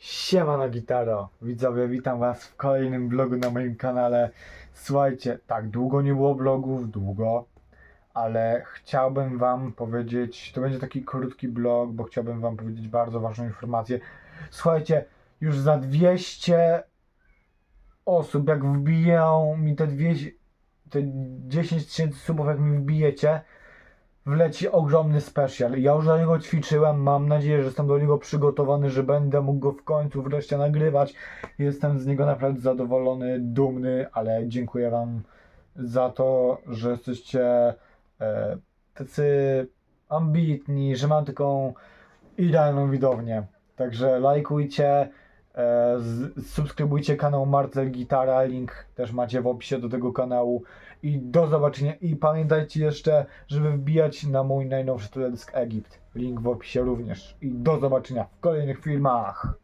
Siemano gitaro, widzowie, witam was w kolejnym vlogu na moim kanale. Słuchajcie, tak, długo nie było vlogów, długo, ale chciałbym wam powiedzieć, to będzie taki krótki vlog, bo chciałbym wam powiedzieć bardzo ważną informację. Słuchajcie, już za 200 osób, jak wbiją mi te 200, te 10 tysięcy subów, jak mi wbijecie, wleci ogromny special. Ja już do niego ćwiczyłem, mam nadzieję, że jestem do niego przygotowany, że będę mógł go w końcu wreszcie nagrywać. Jestem z niego naprawdę zadowolony, dumny, ale dziękuję Wam za to, że jesteście e, tacy ambitni, że mam taką idealną widownię. Także lajkujcie, subskrybujcie kanał Marcel Gitara, link też macie w opisie do tego kanału. I do zobaczenia. I pamiętajcie jeszcze, żeby wbijać na mój najnowszy teledysk Egipt. Link w opisie również. I do zobaczenia w kolejnych filmach.